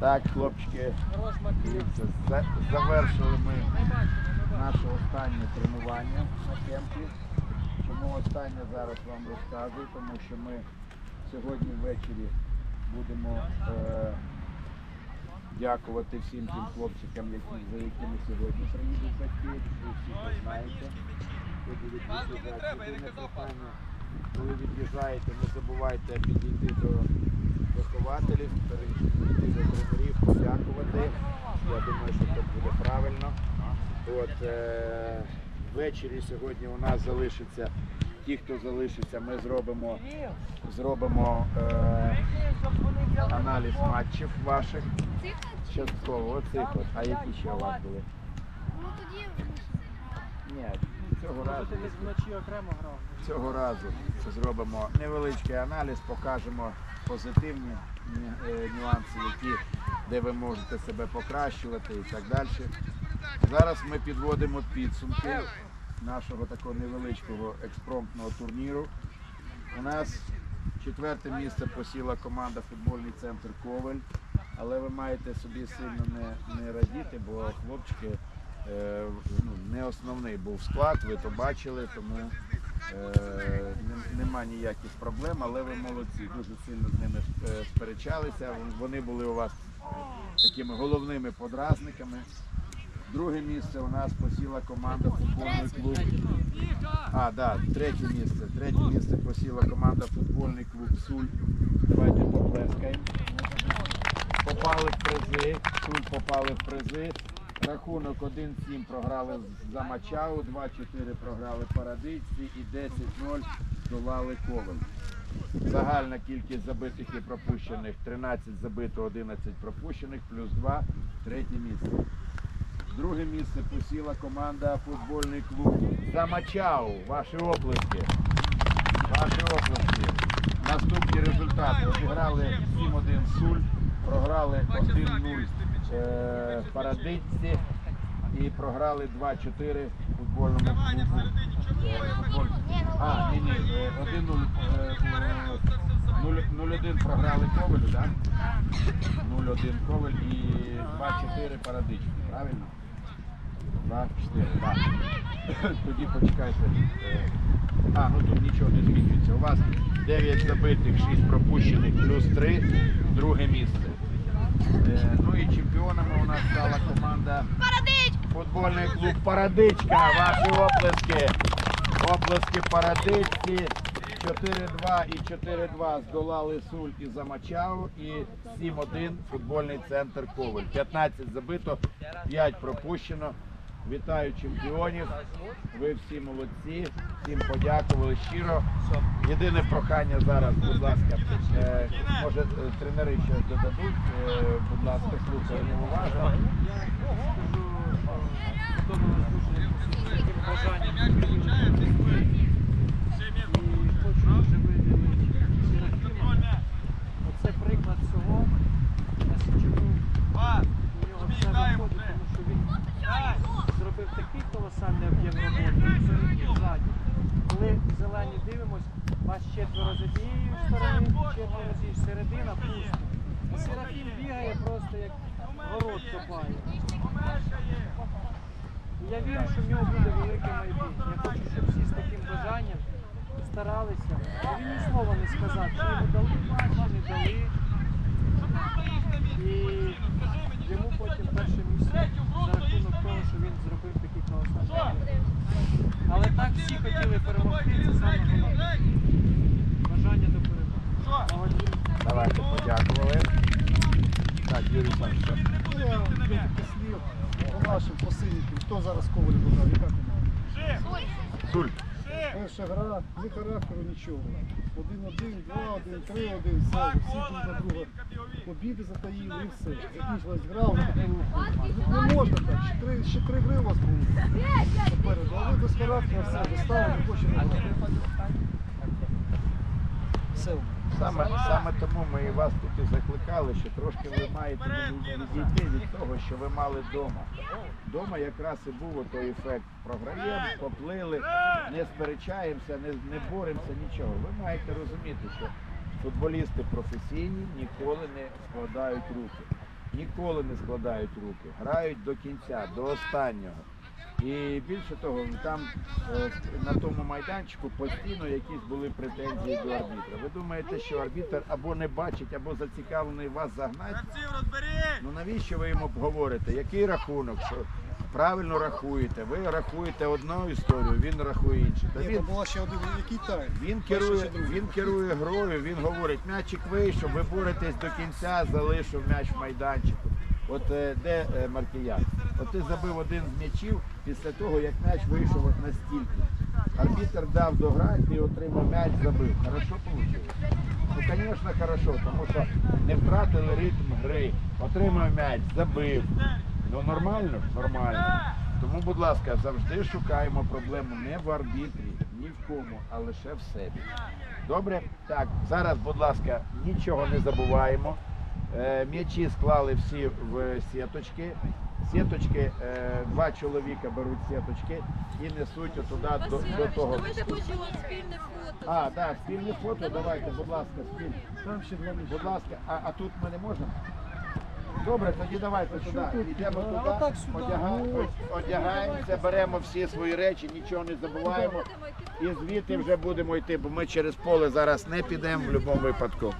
Так, хлопчики, завершили ми наше останнє тренування на кемпі. Чому останнє зараз вам розказую? Тому що ми сьогодні ввечері будемо е, дякувати всім тим хлопчикам, які, за якими сьогодні приїдуть батьки. Ви всі це знаєте. Коли від'їжджаєте, не забувайте підійти до вихователів, перейти до тренерів, подякувати. Я думаю, що це буде правильно. От, е, ввечері сьогодні у нас залишиться, ті, хто залишиться, ми зробимо, зробимо е, аналіз матчів ваших. Частково, оцих. А які ще у вас були? Ну тоді Ні, цього разу. Вночі окремо грав. Цього разу зробимо невеличкий аналіз, покажемо позитивні е, нюанси, які, де ви можете себе покращувати і так далі. Зараз ми підводимо підсумки нашого такого невеличкого експромтного турніру. У нас четверте місце посіла команда футбольний центр Ковель. Але ви маєте собі сильно не, не радіти, бо хлопчики е, ну, не основний був склад, ви то бачили, тому е, нема ніяких проблем, але ви молодці, дуже сильно з ними е, сперечалися. Вони були у вас такими головними подразниками. Друге місце у нас посіла команда футбольний клуб. А, да, третє місце. Третє місце посіла команда футбольний клуб Суль. Давайте поплескаємо. Попали в призи. Суль попали в призи. Рахунок 1-7 програли за Мачау, 2-4 програли Парадичці і 10-0 долали Ковен. Загальна кількість забитих і пропущених 13 забито, 11 пропущених, плюс 2, третє місце. Друге місце посіла команда футбольний клуб Замачау. Ваші оплески. Ваші оплески. Наступні результати. Обіграли 7-1 Суль, програли 1-0 е, Парадичці і програли 2-4 футбольному клубу. е, футболь- А, ні, ні, е, 1-0. е, е, 0-1 програли Ковелю, так? 0-1 Ковель і 2-4 Парадичці, правильно? 2, 4, так. Тоді почекайте. А, ну тут нічого не змінюється. У вас 9 забитих, 6 пропущених, плюс 3, друге місце. Е, Ну і чемпіонами у нас стала команда футбольний клуб Парадичка. Ваші оплески. Оплески Парадичці. 4-2 і 4-2 здолали Суль і Замачау. І 7-1 футбольний центр Коваль. 15 забито, 5 пропущено. Вітаю чемпіонів. Ви всі молодці. Всім подякували щиро. Єдине прохання зараз, будь ласка, е, може е, тренери щось додадуть. Е, будь ласка, слухаємо уважно. Хто бажанням приїхати. І хочу вже виділити Серафіма. Оце приклад цього. На Січову у нього все виходить, тому що він зробив такий колосальний об'єм роботи впереді, ззаді. Коли дивимось, вас четверо з однієї сторони, четверо зі середина пусто. Серафім бігає просто як город копає. Я вірю, що в нього буде велике майбутнє. Я хочу, щоб всі з таким бажанням старалися. Він ні слова не сказав, чи йому дали матч, не дали. І йому потім перше місце за рахунок того, що він зробив такий колосальний. об'єм. Але так всі хотіли перемогти, це саме головне. Бажання до перемоги. Молодці. Давайте подякували. Так, Юрій по нашим посильникам. Хто зараз коваль був, яка команда? Суль. Перша гра, ні характеру, нічого. Один-один, два-один, три-один, все. Всі друг на друга побіди затаїли і все. Закінчилась гра, вже такого Ну, Не можна так, ще три, ще три гри у вас було попереду. А ви без характеру все, виставили, не грати. Все. Саме, саме тому ми і вас тут і закликали, що трошки ви маєте відійти від того, що ви мали вдома. Дома якраз і був той ефект. Програємо, поплили, не сперечаємося, не, не боремося, нічого. Ви маєте розуміти, що футболісти професійні ніколи не складають руки. ніколи не складають руки, грають до кінця, до останнього. І більше того, там е, на тому майданчику постійно якісь були претензії до арбітра. Ви думаєте, що арбітр або не бачить, або зацікавлений вас загнати? Ну навіщо ви йому говорите? Який рахунок? Що правильно рахуєте? Ви рахуєте одну історію, він рахує іншу. Та він там була ще один, який тайм. він керує, він керує грою, він говорить, м'ячик вийшов, ви боретесь до кінця, залишив м'яч в майданчику. От е, де е, Маркіян? От ти забив один з м'ячів після того, як м'яч вийшов от настільки. Арбітр дав дограти, ти отримав м'яч, забив. Хорошо вийшло? Ну, звісно, хорошо, тому що не втратили ритм гри, отримав м'яч, забив. Ну нормально? Нормально. Тому, будь ласка, завжди шукаємо проблему не в арбітрі, ні в кому, а лише в собі. Добре? Так, зараз, будь ласка, нічого не забуваємо. Е, м'ячі склали всі в сіточки. Сіточки, е, два чоловіка беруть сіточки і несуть отуда до, до того. Ми ж хочемо спільне фото. А, так, спільне фото, давайте, будь ласка, спільне. Там ще два. Будь ласка, а, а тут ми не можемо? Добре, тоді давайте туди. Йдемо туди, отак сюди. одяга- Ну. одягаємося, беремо всі свої речі, нічого не забуваємо. І звідти вже будемо йти, бо ми через поле зараз не підемо в будь-якому випадку.